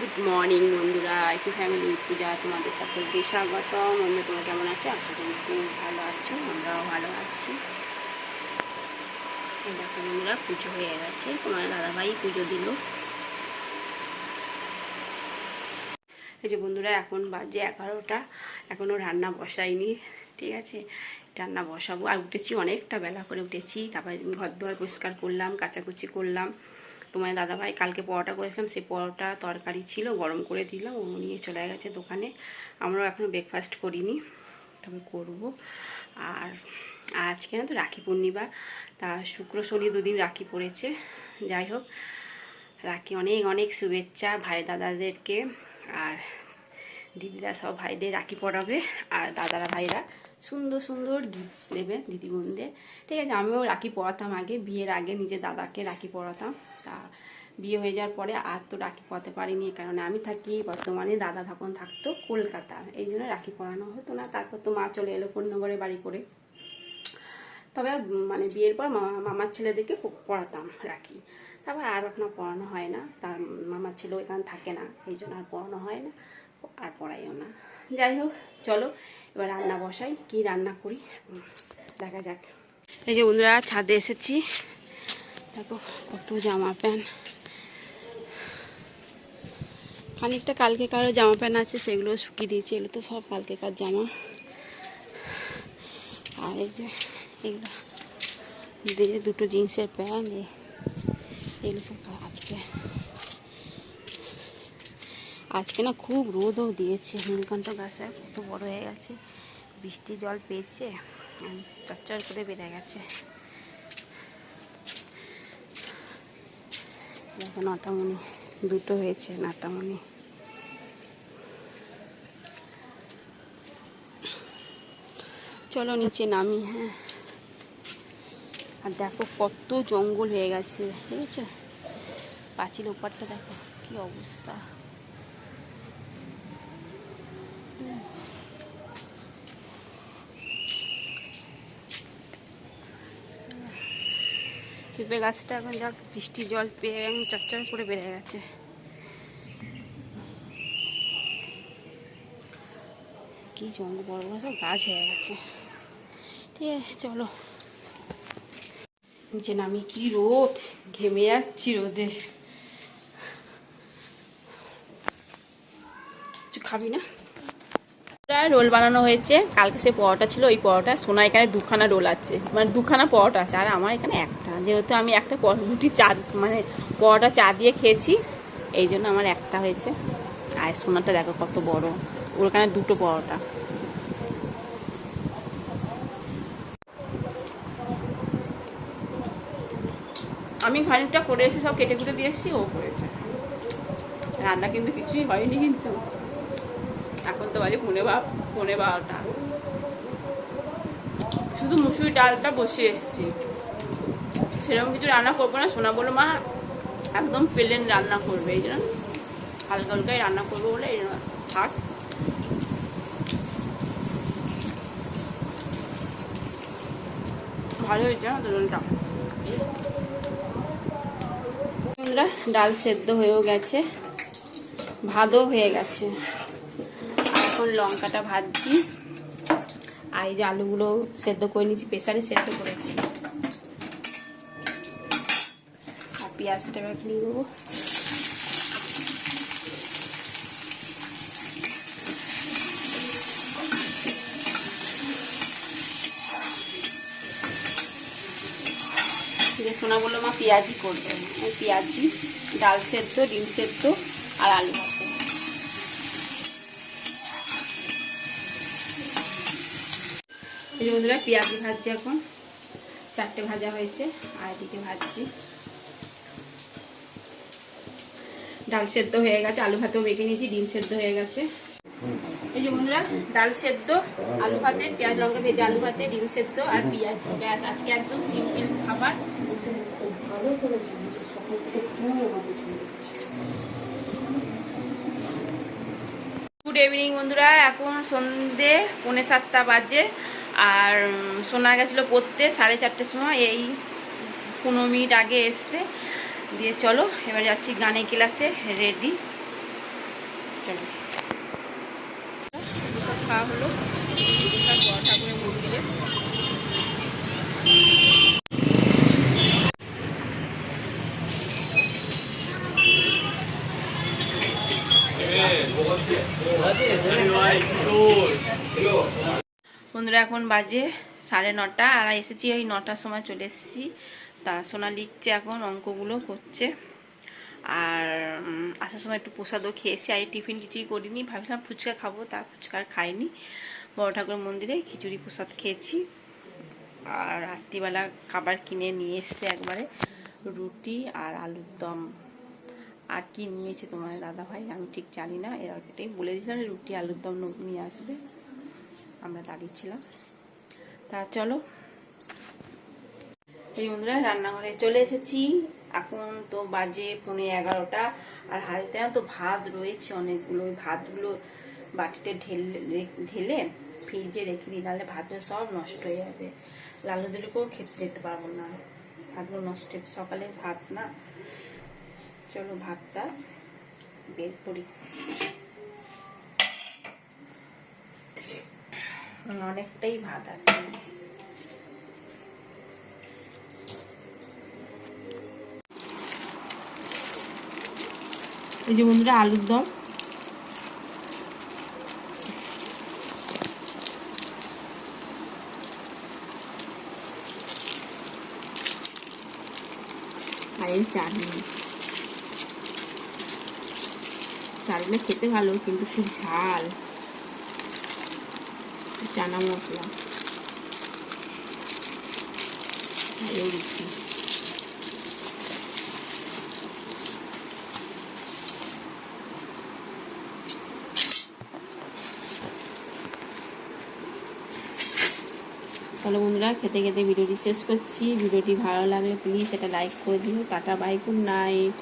Good morning বন্ধুরা, একটু family পূজা তোমাদের সকলকে স্বাগত বন্ধু তোমরা কেমন আছো? আশা করি খুব ভালো আছো, আমরাও ভালো আছি। দেখো বন্ধুরা, পুজো হয়ে গেছে, তোমার দাদাভাই পুজো দিল। এই যে বন্ধুরা, এখন বাজে এগারোটা এখনও রান্না বসাইনি, ঠিক আছে? রান্না বসাবো। আর উঠেছি অনেকটা বেলা করে উঠেছি, তারপর ঘর দুয়ার পরিষ্কার করলাম, কাচাকুচি করলাম। তোমার দাদাভাই কালকে পরোটা করেছিলাম, সেই পরোটা তরকারি ছিল, গরম করে দিলাম, ও নিয়ে চলে গেছে দোকানে। আমরাও এখনও ব্রেকফাস্ট করিনি, তবে করব। আর আজকে না তো রাখি পূর্ণিমা, তা শুক্র শনি দুদিন রাখি পড়েছে, যাই হোক। রাখি অনেক অনেক শুভেচ্ছা ভাই দাদাদেরকে, আর দিদিরা সব ভাইদের রাখি পরাবে আর দাদারা ভাইরা সুন্দর সুন্দর গিফট দেবে দিদি বোনদের। ঠিক আছে, আমিও রাখি পরাতাম আগে, বিয়ের আগে নিজে দাদাকে রাখি পরাতাম। তা বিয়ে হয়ে যাওয়ার পরে আর তো রাখি পরাতে পারিনি কারণ আমি থাকি, বর্তমানে দাদা তখন থাকতো কলকাতা। এই জন্য রাখি পরানো হতো না, তারপর তো মা চলে এলো পূর্ণগরে বাড়ি করে। তবে মানে বিয়ের পর মামার ছেলেদেরকে পড়াতাম রাখি। তারপর আর এখনও পড়ানো হয় না, তার মামার ছেলেও এখানে থাকে না, এই জন্য আর পড়ানো হয় না। আর পড়াইও না। যাই হোক, চলো, এবার রান্না বসাই, কি রান্না করি? দেখা যাক। এই যে বন্ধুরা, ছাদে এসেছি। দেখো, কত জামা প্যান্ট। খানিকটা কালকে কারও জামা প্যান্ট আছে, সেগুলো শুকিয়ে দিয়েছি, এগুলো তো সব কালকে কার জামা। আর এই যে, এগুলো দুটো জিন্সের প্যান্ট এগুলো সব আজকে আজকে না খুব রোদও দিয়েছে, নীলকণ্ঠ গাছে কত বড় হয়ে গেছে, বৃষ্টি জল পেয়েছে আর চচ্চর করে বেড়ে গেছে। দেখো নটামণি, দুটো হয়েছে নটামণি। চলো নিচে নামি হ্যাঁ। আর দেখো কত জঙ্গল হয়ে গেছে ঠিক আছে পাঁচিল ওপারটা দেখো, কি অবস্থা। পেঁপে গাছটা এখন যাক বৃষ্টি, জল পেয়ে চচ্চর করে বেড়ে গেছে। কি জঙ্গল, বড় বড় সব গাছ হয়ে গেছে। ঠিক আছে, চলো। নিচে নামি কি রোদ, ঘেমে যাচ্ছি রোদে। কিছু খাবি না? প্রায় রোল বানানো হয়েছে। কালকে সে পরোটা ছিল, ওই পরোটা সোনা এখানে দুখানা রোল আছে। মানে দুখানা পরোটা আছে, আর আমার এখানে একটা। যেহেতু আমি একটা রুটি চা মানে পরোটা চা দিয়ে খেয়েছি, এই জন্য আমার একটা হয়েছে। আর সোনাটা দেখো কত বড়। ওর এখানে দুটো পরোটা। আমি খানিকটা করে এসে সব কেটে কুটে দিয়ে এসেছি, ও করেছে। রান্না কিন্তু কিছুই হয়নি কিন্তু। এখন তো বাজে পৌনে বা পৌনে বারোটা। শুধু মুসুরি ডালটা বসে এসেছি। সেরকম কিছু রান্না করব না। সোনা বলো মা, একদম প্লেন রান্না করবে। এই জন্য হালকা হালকাই রান্না করব বলে এই থাক। ভালো হয়েছে না ডাল সেদ্ধ হয়েও গেছে। ভাদও হয়ে গেছে। লঙ্কাটা ভাজছি। আর এই যে আলুগুলো সেদ্ধ করে নিয়েছি, প্রেসারে সেদ্ধ করেছি। আর পেঁয়াজটা এবার দিয়ে দেবো। বলল মা পেঁয়াজি করবে। পেঁয়াজি ডাল সেদ্ধ, ডিম সেদ্ধ আর আলু ভাজা। এই যে বন্ধুরা, পেঁয়াজি ভাজছি এখন। চারটে ভাজা হয়েছে, আর এদিকে ভাজছি। ডাল সেদ্ধ হয়ে গেছে, আলু ভাতেও মেখে নিয়েছি, ডিম সেদ্ধ হয়ে গেছে। এই যে বন্ধুরা, ডাল সেদ্ধ, আলু ভাতে, পেঁয়াজ লঙ্কা ভেজে আলু ভাতে, ডিম সেদ্ধ আর পেঁয়াজ। ব্যাস, আজকে একদম সিম্পল খাবার। গুড ইভিনিং বন্ধুরা, এখন সন্ধে পৌনে সাতটা বাজে। আর সোনা গেছিল পড়তে সাড়ে চারটের সময় এই পনেরো মিনিট আগে এসছে। দিয়ে চলো এবার যাচ্ছি গানে ক্লাসে রেডি চলো। প্রসাদ খাওয়া হলো। প্রসাদ ঠাকুরের মন্দিরে। বন্ধুরা, এখন বাজে সাড়ে নটা, আর এসেছি ওই নটার সময় চলে এসেছি। তা সোনা লিখছে এখন, অঙ্কগুলো করছে। আর আসার সময় একটু প্রসাদও খেয়েছি। আর টিফিন কিছুই করিনি ভাবছিলাম ফুচকা খাব, তা ফুচকা খাইনি। বড় ঠাকুর মন্দিরে খিচুড়ি প্রসাদ খেয়েছি। আর রাত্রিবেলা খাবার কিনে নিয়ে এসছে একবারে রুটি আর আলুর দম। আর কি নিয়েছে তোমার দাদা ভাই আমি ঠিক জানি না এরা এটাই বলে দিয়েছিলাম রুটি, আলুর দম নিয়ে আসবে। আমরা দাঁড়িয়েছিলাম। তা চলো। এই বন্ধুরা, রান্নাঘরে চলে এসেছি। এখন তো বাজে পৌনে এগারোটা, আর হাড়িতে তো ভাত রয়েছে অনেকগুলো। ওই ভাতগুলো বাটিতে ঢেলে ঢেলে ফ্রিজে রেখে দিই, নাহলে ভাতটা সব নষ্ট হয়ে যাবে। লালু দিলুকেও খেতে দিতে পারব না। ভাতগুলো নষ্ট। সকালে ভাত না। চলো ভাতটা বের করি। অনেকটাই ভাত আছে। এই যে বন্ধুরা, আলুর দম। আর চাটনি। খেতে ভালো, কিন্তু খুব ঝাল। চানা মশলা। রুটি তাহলে বন্ধুরা, খেতে খেতে ভিডিওটি শেষ করছি। ভিডিওটি ভালো লাগলে প্লিজ এটা লাইক করে দিও। Tata bye good night